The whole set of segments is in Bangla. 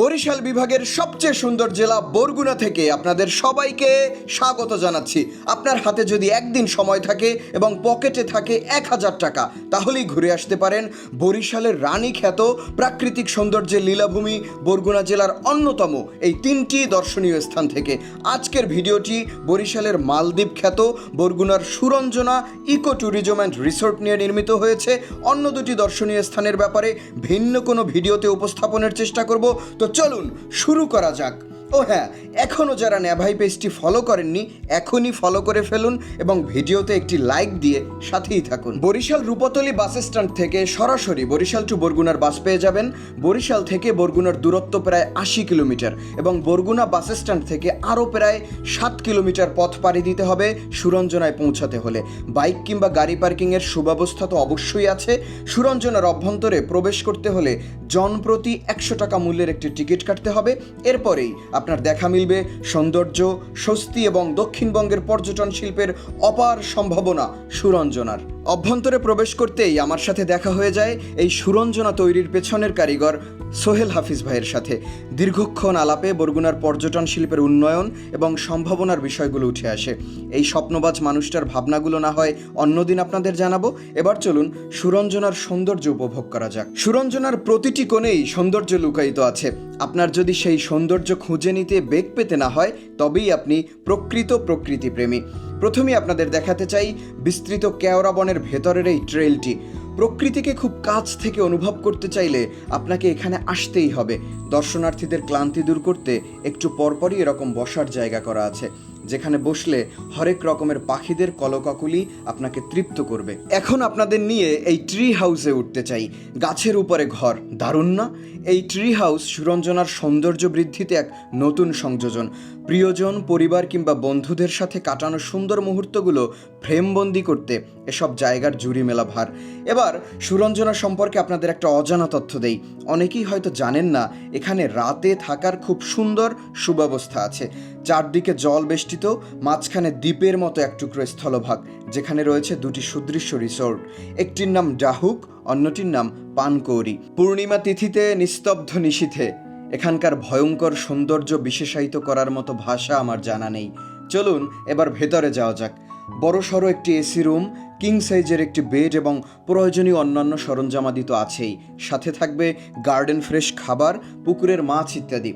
বরিশাল বিভাগের সবচেয়ে সুন্দর জেলা বরগুনা থেকে আপনাদের সবাইকে স্বাগত জানাচ্ছি। আপনার হাতে যদি একদিন সময় থাকে এবং পকেটে থাকে এক হাজার টাকা, তাহলেই ঘুরে আসতে পারেন বরিশালের রানী খ্যাত প্রাকৃতিক সৌন্দর্যের লীলাভূমি বরগুনা জেলার অন্যতম এই তিনটি দর্শনীয় স্থান থেকে। আজকের ভিডিওটি বরিশালের মালদ্বীপ খ্যাত বরগুনার Suranjana eco tourism and resort নিয়ে নির্মিত হয়েছে। অন্য দুটি দর্শনীয় স্থানের ব্যাপারে ভিন্ন কোনো ভিডিওতে উপস্থাপনের চেষ্টা করব। তো চলুন শুরু করা যাক। ও হ্যাঁ এখনও যারা ন্যাভাই পেজটি ফলো করেননি, এখনই ফলো করে ফেলুন এবং ভিডিওতে একটি লাইক দিয়ে সাথেই থাকুন। বরিশাল রূপতলি বাস স্ট্যান্ড থেকে সরাসরি বরিশাল টু বরগুনার বাস পেয়ে যাবেন। বরিশাল থেকে বরগুনার দূরত্ব প্রায় আশি কিলোমিটার এবং বরগুনা বাস স্ট্যান্ড থেকে আরও প্রায় সাত কিলোমিটার পথ পাড়ি দিতে হবে সুরঞ্জনায় পৌঁছাতে হলে। বাইক কিংবা গাড়ি পার্কিংয়ের সুব্যবস্থা তো অবশ্যই আছে। সুরঞ্জনার অভ্যন্তরে প্রবেশ করতে হলে জনপ্রতি একশো টাকা মূল্যের একটি টিকিট কাটতে হবে। এরপরেই আপনার দেখা মিলবে সৌন্দর্য স্বস্তি এবং দক্ষিণবঙ্গের পর্যটন শিল্পের অপার সম্ভাবনা সুরঞ্জনার। অভ্যন্তরে প্রবেশ করতেই আমার সাথে দেখা হয়ে যায় এই সুরঞ্জনা তৈরির পেছনের কারিগর সোহেল হাফিজ ভাইয়ের সাথে। দীর্ঘক্ষণ আলাপে বরগুনার পর্যটন শিল্পের উন্নয়ন এবং সম্ভাবনার বিষয়গুলো উঠে আসে। এই স্বপ্নবাজ মানুষটার ভাবনাগুলো না হয় অন্যদিন আপনাদের জানাব। এবার চলুন সুরঞ্জনার সৌন্দর্য উপভোগ করা যাক। সুরঞ্জনার প্রতিটি কোণেই সৌন্দর্য লুকায়িত আছে। আপনার যদি সেই সৌন্দর্য খুঁজে নিতে বেগ পেতে না হয় তবেই আপনি প্রকৃত প্রকৃতি প্রেমী। প্রথমেই আপনাদের দেখাতে চাই বিস্তৃত কেওড়া বনের ভেতরের এই ট্রেলটি। প্রকৃতিকে খুব কাছ থেকে অনুভব করতে চাইলে আপনাকে এখানে আসতেই হবে। দর্শনার্থীদের ক্লান্তি দূর করতে একটু পরপরই এরকম বসার জায়গা করা আছে। যেখানে বসলে হরেক রকমের পাখিদের কলকাকুলি আপনাকে তৃপ্ত করবে। এখন আপনাদের নিয়ে এই ট্রি হাউসে উঠতে চাই। গাছের উপরে ঘর। দারুণ না? এই ট্রি হাউস সুরঞ্জনার সৌন্দর্য বৃদ্ধিতে এক নতুন সংযোজন। প্রিয়জন, পরিবার কিংবা বন্ধুদের সাথে কাটানো সুন্দর মুহূর্তগুলো ফ্রেমবন্দি করতে এসব জায়গার জুড়ি মেলা ভার। এবার সুরঞ্জনা সম্পর্কে আপনাদের একটা অজানা তথ্য দেই। অনেকেই হয়তো জানেন না, এখানে রাতে থাকার খুব সুন্দর সুব্যবস্থা আছে। চারদিকে জল বেষ্টিত, মাঝখানে দ্বীপের মতো এক টুকরো স্থলভাগ, যেখানে রয়েছে দুটি সুদৃশ্য রিসোর্ট। একটির নাম ডাহুক, অন্যটির নাম পানকৌরি। পূর্ণিমা তিথিতে নিস্তব্ধ নিশীথে এখানকার ভয়ঙ্কর সৌন্দর্য বিশেষায়িত করার মতো ভাষা আমার জানা নেই। চলুন, এবার ভেতরে যাওয়া যাক। বড়সড় একটি এসি রুম, কিং সাইজের একটি বেড এবং প্রয়োজনীয় অন্যান্য সরঞ্জামাদি তো আছেই। সাথে থাকবে গার্ডেন ফ্রেশ খাবার, পুকুরের মাছ ইত্যাদি।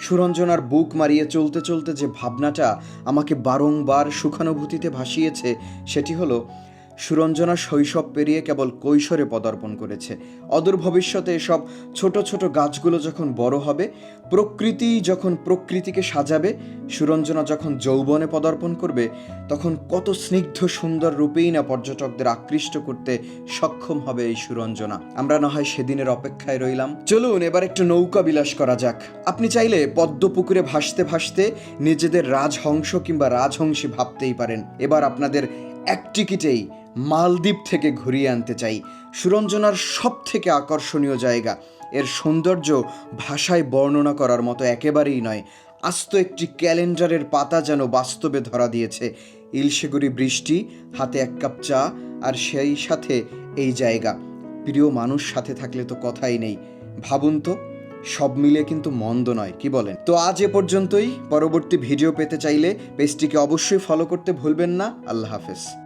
সুরঞ্জনার বুক মারিয়ে চলতে চলতে যে ভাবনাটা আমাকে বারংবার সুখানুভূতিতে ভাসিয়েছে সেটি হলো সুরঞ্জনা শৈশব পেরিয়ে কেবল কৈশোরে পদার্পণ করেছে। অদূর ভবিষ্যতে এসব ছোট ছোট গাছগুলো যখন বড় হবে, প্রকৃতি যখন প্রকৃতিকে সাজাবে, সুরঞ্জনা যখন যৌবনে পদার্পণ করবে, তখন কত স্নিগ্ধ সুন্দর রূপেই না পর্যটকদের আকৃষ্ট করতে সক্ষম হবে এই সুরঞ্জনা। আমরা না হয় সেদিনের অপেক্ষায় রইলাম। চলুন, এবার একটু নৌকা বিলাস করা যাক। আপনি চাইলে পদ্ম পুকুরে ভাসতে ভাসতে নিজেদের রাজহংস কিংবা রাজহংসী ভাবতেই পারেন। এবার আপনাদের এক টিকিটেই মালদ্বীপ থেকে ঘুরিয়ে আনতে চাই। সুরঞ্জনার সব থেকে আকর্ষণীয় জায়গা। এর সৌন্দর্য ভাষায় বর্ণনা করার মতো একেবারেই নয়। আস্ত একটি ক্যালেন্ডারের পাতা যেন বাস্তবে ধরা দিয়েছে। ইলশেগুড়ি বৃষ্টি, হাতে এক কাপ চা, আর সেই সাথে এই জায়গা। প্রিয় মানুষ সাথে থাকলে তো কথাই নেই। ভাবুন তো, সব মিলে কিন্তু মন্দ নয়, কি বলেন? তো আজ এ পর্যন্তই। পরবর্তী ভিডিও পেতে চাইলে পেজটিকে অবশ্যই ফলো করতে ভুলবেন না। আল্লাহ হাফেজ।